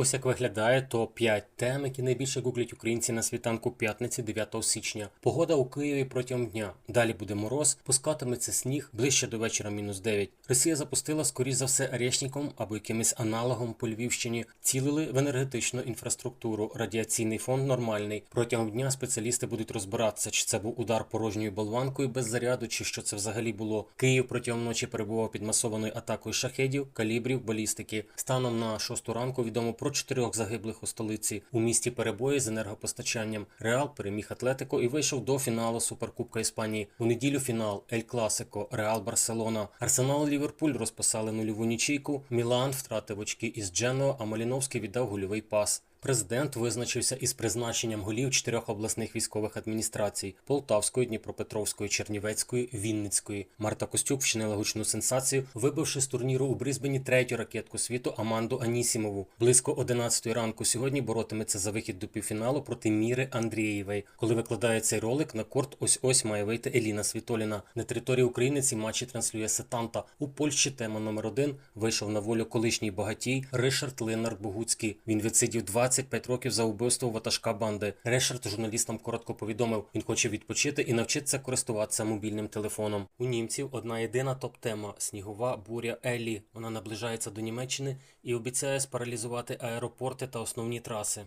Ось як виглядає топ 5 тем, які найбільше гуглять українці на світанку п'ятниці 9 січня. Погода у Києві протягом дня. Далі буде мороз, пускатиметься сніг ближче до вечора мінус 9. Росія запустила скоріш за все Арешніком або якимось аналогом по Львівщині. Цілили в енергетичну інфраструктуру. Радіаційний фонд нормальний. Протягом дня спеціалісти будуть розбиратися, чи це був удар порожньою болванкою без заряду, чи що це взагалі було. Київ протягом ночі перебував під масованою атакою шахедів, калібрів, балістики. Станом на 6 ранку відомо про чотирьох загиблих у столиці. У місті перебої з енергопостачанням. Реал переміг Атлетико і вийшов до фіналу Суперкубка Іспанії. У неділю фінал Ель Класико, Реал Барселона. Арсенал Ліверпуль розписали нульову нічийку. Мілан втратив очки із Джено, а Маліновський віддав гольовий пас. Президент визначився із призначенням голів чотирьох обласних військових адміністрацій: Полтавської, Дніпропетровської, Чернівецької, Вінницької. Марта Костюк вчинила гучну сенсацію, вибивши з турніру у Брисбені третю ракетку світу Аманду Анісімову. Близько 11 ранку сьогодні боротиметься за вихід до півфіналу проти Міри Андрієвої. Коли викладає цей ролик, на корт ось ось має вийти Еліна Світоліна. На території України ці матчі транслює Сетанта. У Польщі тема номер один вийшов на волю колишній багатій Ришард Ленард Богуцький. Він відсидів 25 років за вбивство ватажка банди. Решард журналістам коротко повідомив, він хоче відпочити і навчитися користуватися мобільним телефоном. У німців одна єдина топ-тема снігова буря Елі. Вона наближається до Німеччини і обіцяє спаралізувати аеропорти та основні траси.